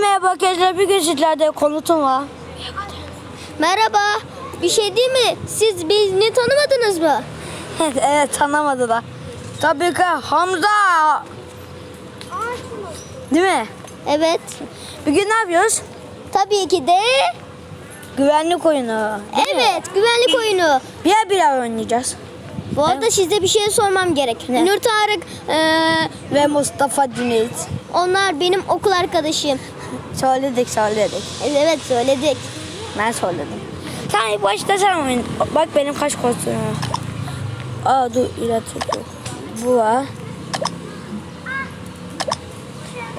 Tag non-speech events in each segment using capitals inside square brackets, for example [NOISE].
merhaba arkadaşlar. Bir gün sizlerde konutum var. Merhaba. Bir şey değil mi? Siz bizi tanımadınız mı? evet tanımadılar. Tabii ki Hamza. Değil mi? Evet. Bugün ne yapıyoruz? Tabii ki de Güvenlik oyunu. evet güvenlik oyunu. Birer birer oynayacağız. Bu arada size bir şey sormam gerek. Ne? Nur Tarık eee, Ve Mustafa Cüneyt. onlar benim okul arkadaşım. Söyledik söyledik. Evet söyledik. Ben söyledim. Sen ilk başta sen oyun. Bak benim kaç kostümüm var. Aa dur ilaç. Bu var.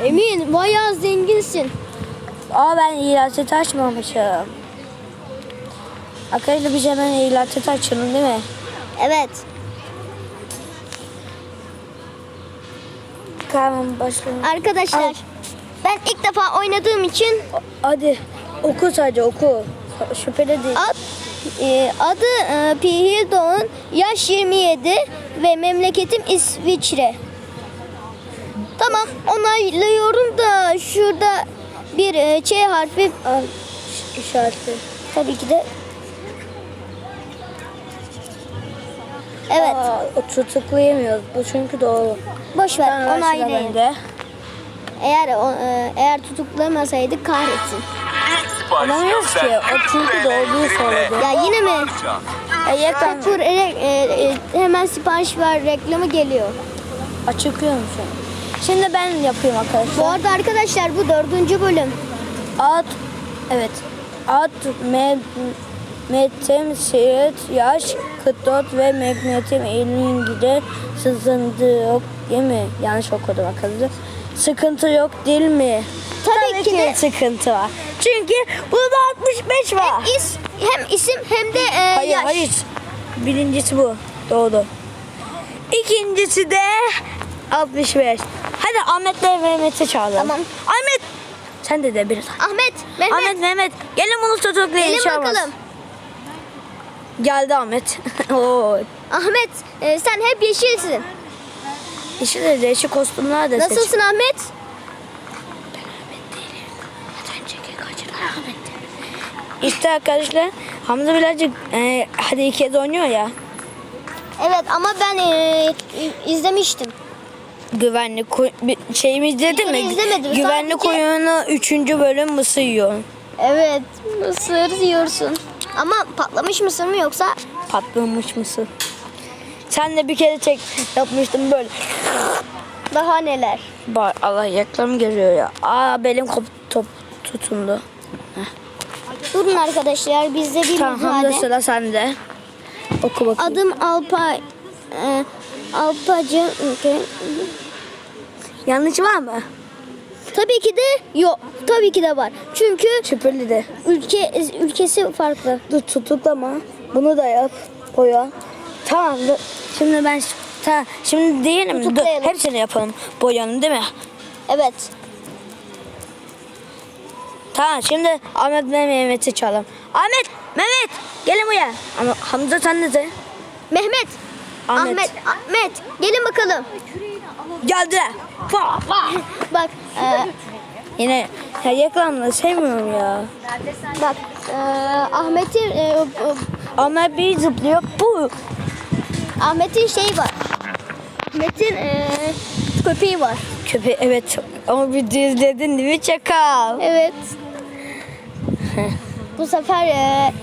Emin bayağı zenginsin. Aa ben ilaçı açmamışım. Arkadaşlar biz hemen ilaçı açalım değil mi? Evet. Kahraman başlayalım. Arkadaşlar Al. Ben ilk defa oynadığım için Hadi oku sadece oku. Şüpheli değil. ad, eee, adı eee, Pihil Doğan, yaş 27 ve memleketim İsviçre. Tamam onaylıyorum da şurada bir eee, Ç harfi Al ş- işareti. tabii ki de Evet Aa, tutuklayamıyoruz. Bu çünkü doğru. boş ver onaylayın. bende. Eğer eee, eğer tutuklamasaydık kahretsin. Anlamıyoruz ki. O çünkü doğruyu söyledi. Ya yine mi? E, yeter. Dur e, e, e, hemen sipariş ver reklamı geliyor. Açıklıyorum şu an. Şimdi ben yapayım Bu arkadaşlar. arada arkadaşlar bu dördüncü bölüm. Ad, evet. Ad, me, metem, seyret, yaş, 44 ve megnetim elinde sıkıntı yok değil mi? Yanlış okudum arkadaşlar. Sıkıntı yok değil mi? Tabii ki de. sıkıntı var. Çünkü burada 65 var. İs, hem isim hem de e, Hayır yaş. hayır. Birincisi bu. Doğru. İkincisi de 65. Hadi Ahmet'le Mehmet'i çağıralım. Tamam. Ahmet. Sen de de bir. Ahmet, Mehmet. Ahmet Mehmet. Gelin bunu tutuklayın. Gelin olmaz. bakalım. Geldi Ahmet. [LAUGHS] Oo. Ahmet e, sen hep yeşilsin. İşte de değişik kostümler de. Nasılsın Ahmet? İşte arkadaşlar Hamza birazcık e, hadi iki kez oynuyor ya. Evet ama ben e, izlemiştim. Güvenlik şeyimi izledin mi? izlemedim. Güvenlik Sadece- oyunu 3. bölüm mısır yiyor. Evet mısır yiyorsun. Ama patlamış mısır mı yoksa? Patlamış mısır. Sen de bir kere çek yapmıştın böyle. Daha neler? Bak Allah reklam geliyor ya. Aa belim kop top tutundu. Durun arkadaşlar bizde bir Tamam Hamza müsaade. sıra sende. Oku bakayım. Adım Alpay. E, Alpacı. Yanlış var mı? Tabii ki de yok. Tabii ki de var. Çünkü Şüpheli de. ülke ülkesi farklı. Dur tutuklama. Bunu da yap. Boya. Tamam. Şimdi ben tamam. Şimdi diyelim? Dur, hepsini yapalım. Boyanın değil mi? Evet. Tamam şimdi Ahmet ve Mehmet'i çalalım. Ahmet, Mehmet gelin buraya. Ama Hamza sen de de. Mehmet. Ahmet. Ahmet. Ahmet. Gelin bakalım. Geldiler. Fa, fa. Bak. e, Yine ya reklamları sevmiyorum ya. bak. e, Ahmet'in e, Ama bir zıplıyor. Bu. Ahmet'in şeyi var. Ahmet'in e, köpeği var. Köpeği evet. Ama bir izledin değil mi çakal? Evet. Bu sefer e,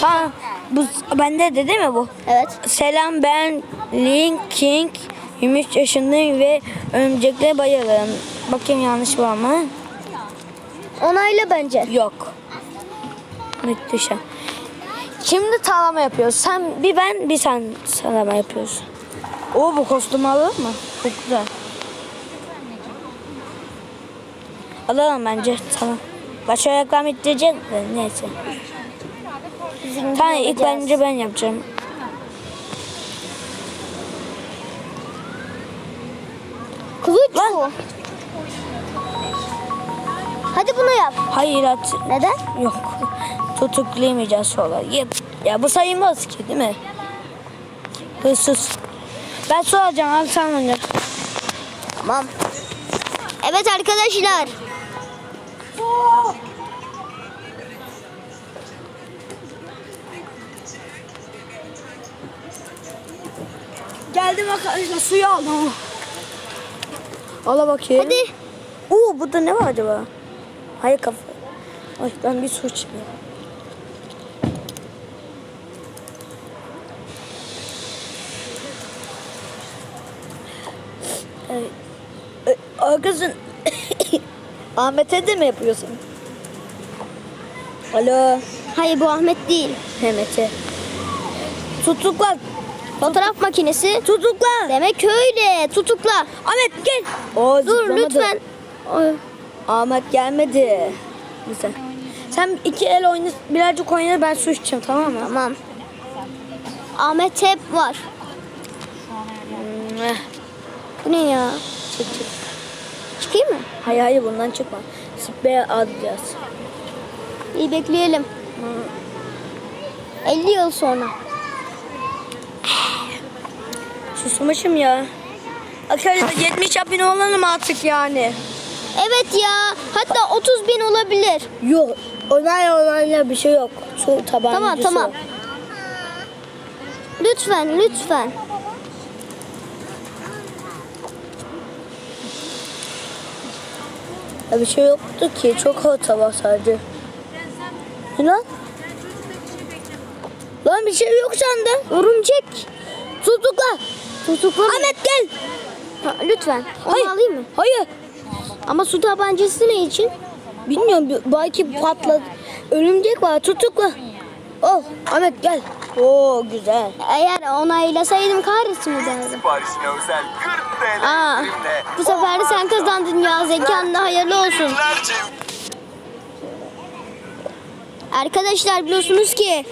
Tamam. Bu bende de değil mi bu? evet. Selam ben Link King. 23 yaşındayım ve örümcekle bayılırım. Bakayım yanlış var mı? Onayla bence. Yok. Müthişem. Şimdi tarama yapıyoruz. Sen bir ben bir sen tarama yapıyoruz. O bu kostümü alır mı? Çok güzel. Alalım bence. Tamam. Başka reklam ittirecek de neyse. Tamam ilk olacağız. bence ben yapacağım. Kılıç Lan. bu. Hadi bunu yap. Hayır at. Neden? Yok tutuklayamayacağız sonra. Ya, ya bu sayılmaz ki değil mi? Hırsız. Ben su alacağım abi sen oynar. Tamam. Evet arkadaşlar. Geldim arkadaşlar suyu aldım. Ala bakayım. Hadi. Oo burada ne var acaba? Hayır kafa. Ay ben bir su içmiyorum. Arkasın. [COUGHS] Ahmet'e de mi yapıyorsun? Alo. Hayır bu Ahmet değil. Mehmet'e. Tutukla. Fotoğraf makinesi. Tutukla. Demek öyle. Tutukla. Ahmet gel. Oo, Dur zıplamadı. lütfen. Ay, Ahmet gelmedi. Güzel. Sen iki el oyna, birazcık oyna ben su içeceğim tamam mı? Tamam. Ahmet hep var. Eh, Bu ne ya? Çık çık. Çıkayım mı? Hayır hayır bundan çıkma. Sprey alacağız. İyi bekleyelim. 50 yıl sonra. Susmuşum ya. Arkadaşlar 70 bin olalım artık yani. Evet ya. Hatta 30 bin olabilir. Yok. Onayla onayla bir şey yok. Su tabancası. Tamam tamam. Lütfen lütfen. Ya bir şey yoktu ki. Çok hata var sadece. Ne Lan? Lan bir şey yok sende. Örümcek. Tutukla. Tutukla. Ahmet gel. Ha, lütfen. Onu Hayır. alayım mı? Hayır. Ama su tabancası ne için? Bilmiyorum bi- belki patladı. Örümcek var tutukla. Oh Ahmet gel. Oo güzel. Eğer onaylasaydım kahretsin mi derdim. Siparişine özel 40 TL Aa, indirimle bu sefer de sen kazandın ya. Zekanla hayırlı olsun. binlerce Arkadaşlar biliyorsunuz ki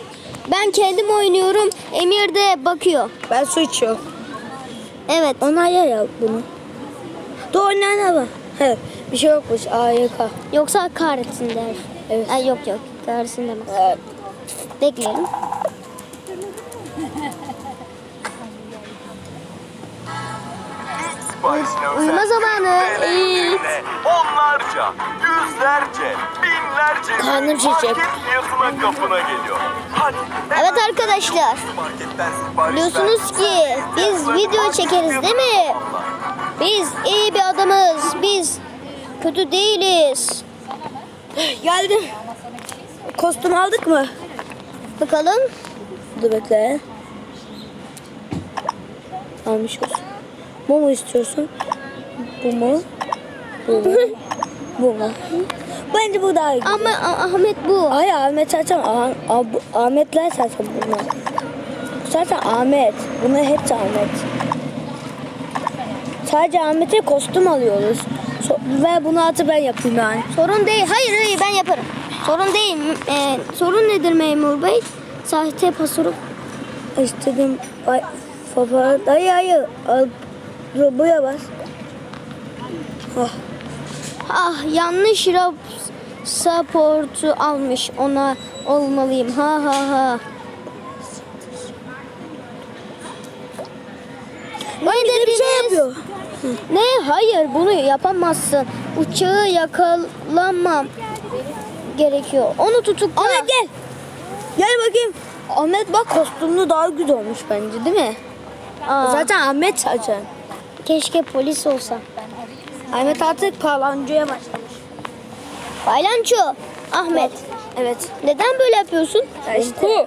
ben kendim oynuyorum. Emir de bakıyor. Ben su içiyorum. Evet. Onayla ya bunu. Dur ne ne var? He, bir şey yokmuş. AYK. Yoksa kahretsin der. Evet. Ay yok yok. Kahretsin demez. Evet. Bekleyelim. Uyuma zamanı. 40 TL indirimle onlarca, yüzlerce, binlerce Karnım market fiyatına kapına geliyor. Hadi Evet arkadaşlar. Biliyorsunuz ki biz video çekeriz değil mi? Biz iyi bir adamız. Biz kötü değiliz. Geldim. Kostüm aldık mı? Bakalım. Dur bekle. Almış olsun. Bu mu istiyorsun? Bu mu? Bu mu? bu mu? Bence bu daha iyi. Ama Ah- Ahmet bu. Ay Ahmet zaten Ah- Ab- Ahmetler zaten bunlar. Zaten Ahmet. Bunlar hepsi Ahmet. Sadece Ahmet'e kostüm alıyoruz. So- ve bunu artık ben yapayım yani. Sorun değil. Hayır hayır ben yaparım. Sorun değil. Ee, sorun nedir memur bey? Sahte pasaport. İstedim. Ay. Hayır hayır. Al. Buraya bas. Ah. Ah yanlış rap saportu almış. Ona olmalıyım. Ha ha ha. Ne Bir de bir şey yapıyor. Ne? Hayır bunu yapamazsın. Uçağı yakalamam gerekiyor. Onu tutukla. Ahmet gel. Gel bakayım. Ahmet bak kostümlü daha güzel olmuş bence değil mi? Aa, Zaten Ahmet zaten. keşke polis olsa. Ahmet artık parlancıya başlamış. Baylanço. Ahmet. Evet. Neden böyle yapıyorsun? Ya işte.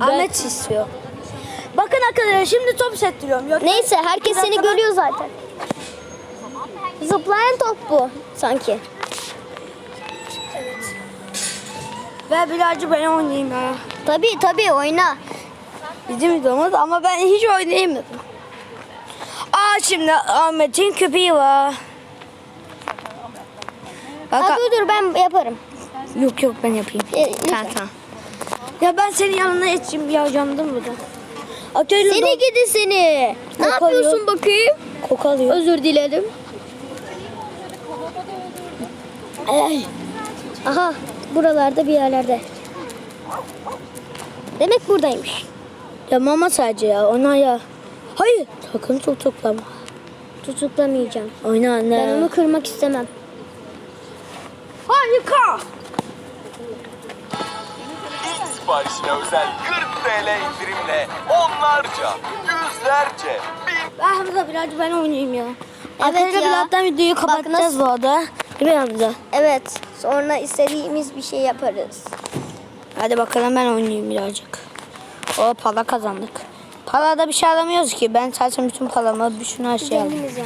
Ahmet istiyor. Bakın arkadaşlar şimdi top settiriyorum. Yok, Neyse herkes seni görüyor zaten. Zıplayan top bu sanki. Ve birazcık ben oynayayım ya. Tabii tabii oyna. Bizim videomuz ama ben hiç oynayamadım. Aa şimdi Ahmet'in köpeği var. Bak, Aa, dur dur ben yaparım. yok yok ben yapayım. E, tamam tamam. Ya ben senin yanına geçeyim ya candım burada. Arkadaşlar Seni gidi seni. Ne Kokalıyor. yapıyorsun bakayım? koku alıyor. Özür dilerim. Ay. Aha buralarda bir yerlerde. Demek buradaymış. Ya mama sadece ya ona ya. Hayır sakın tutuklama. Tutuklamayacağım. Oyna anne. Ben onu kırmak istemem. Harika. İlk siparişine özel 40 TL indirimle onlarca, yüzlerce, Ben Hamza birazcık ben oynayayım ya. Arkadaşlar ya. birazdan videoyu kapatacağız bu arada. Değil mi Hamza? Evet. Sonra istediğimiz bir şey yaparız. Hadi bakalım ben oynayayım birazcık. O para kazandık. Parada bir şey alamıyoruz ki. Ben zaten bütün paramı, bütün her şeyi aldım. Zenginiz ya.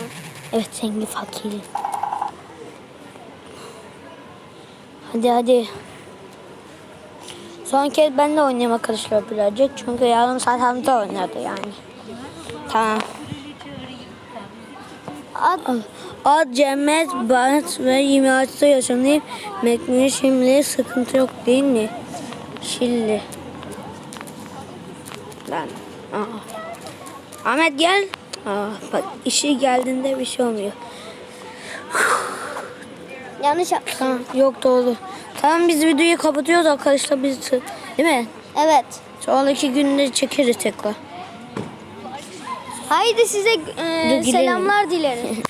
Evet zengin fakirim. Hadi hadi. Son kez ben de oynayayım arkadaşlar birazcık. Çünkü yarım saat Hamza oynadı yani. Tamam. Ad, Ad Cemmet Barnes ve 26'da yaşındayım. Mekmur şimdi sıkıntı yok değil mi? Şimdi. Lan. Aa. Ahmet gel. Aa, bak işi geldiğinde bir şey olmuyor. [SIGHS] yanlış yaptım. Tamam yok doğru. Tamam biz videoyu kapatıyoruz arkadaşlar biz değil mi? Evet. Sonraki günde çekeriz tekrar. Haydi size e, Dur, selamlar dilerim.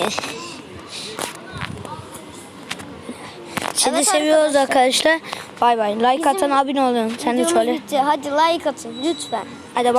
[LAUGHS] Sizi Evet seviyoruz arkadaşlar. Bay bay. Like atan abone olun. Sen de söyle. bitti. Hadi like atın lütfen. Hadi bay.